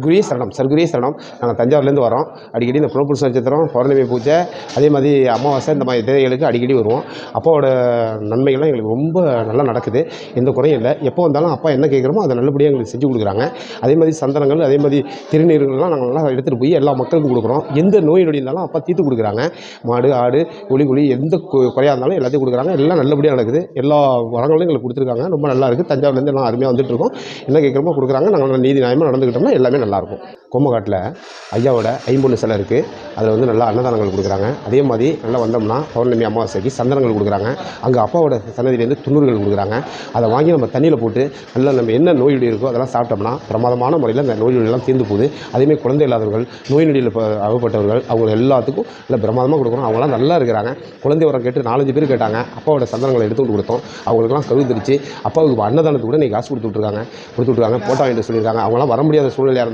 குருவே சரணம். சர்க்குருவே சரணம். நாங்கள் தஞ்சாவூர்லேருந்து வரோம் அடிக்கடி இந்த புலப்புருஷ நட்சத்திரம் பௌர்ணமி பூஜை அதே மாதிரி அமாவாசை இந்த மாதிரி தேவைகளுக்கு அடிக்கடி வருவோம். அப்பாவோட நன்மைகள்லாம் எங்களுக்கு ரொம்ப நல்லா நடக்குது. எந்த குறையும் இல்லை. எப்போ வந்தாலும் அப்பா என்ன கேட்குறோமோ அதை நல்லபடியாக எங்களுக்கு செஞ்சு கொடுக்குறாங்க. அதே மாதிரி சந்தனங்கள் அதே மாதிரி திருநீர்கள்லாம் நாங்கள் நல்லா எடுத்துகிட்டு போய் எல்லா மக்களுக்கும் கொடுக்குறோம். எந்த நோய் நொடி இருந்தாலும் அப்பா தீர்த்து கொடுக்குறாங்க. மாடு ஆடு குழி குழி எந்த குறையாக இருந்தாலும் எல்லாத்தையும் கொடுக்குறாங்க. எல்லாம் நல்லபடியாக நடக்குது. எல்லா வரங்களும் எங்களுக்கு கொடுத்துருக்காங்க. ரொம்ப நல்லா இருக்குது தஞ்சாவூர்லேருந்து எல்லாம் அருமையாக வந்துட்டு இருக்கோம். என்ன கேட்குறோமோ கொடுக்குறாங்க. நாங்கள் நீதி நியாயமாக நடந்துக்கிட்டோம்னா எல்லாமே நல்லாயிருக்கும். கொம்பகாட்டில் ஐயாவோட ஐம்பொண்ணு சிலை இருக்குது அதில் வந்து நல்லா அன்னதானங்கள் கொடுக்குறாங்க. அதே மாதிரி நல்லா வந்தோம்னா பௌர்ணமி அமாவாசைக்கு சந்தனங்கள் கொடுக்குறாங்க. அங்கே அப்பாவோட சன்னதியிலேருந்து துண்ணூறுகள் கொடுக்குறாங்க. அதை வாங்கி நம்ம தண்ணியில் போட்டு நல்லா நம்ம என்ன நோய் இருக்கோ அதெல்லாம் சாப்பிட்டோம்னா பிரமாதமான முறையில் அந்த நோய் தீர்ந்து போகுது. அதேமாதிரி குழந்தை இல்லாதவர்கள் நோய் நொடியில் அகப்பட்டவர்கள் அவங்க எல்லாத்துக்கும் நல்லா பிரமாதமாக கொடுக்குறோம். அவங்களாம் நல்லா இருக்கிறாங்க. குழந்தை உரம் கேட்டு நாலஞ்சு பேர் கேட்டாங்க. அப்பாவோட சந்தனங்களை எடுத்து கொடுத்தோம். அவங்களுக்குலாம் கருவு அப்பாவுக்கு அன்னதானத்துக்கு கூட இன்றைக்கி காசு கொடுத்து விட்ருக்காங்க கொடுத்து விட்ருக்காங்க போட்டோ வாங்கிட்டு சொல்லியிருக்காங்க. அவங்களாம் வர முடியாத சூழ்நிலையாக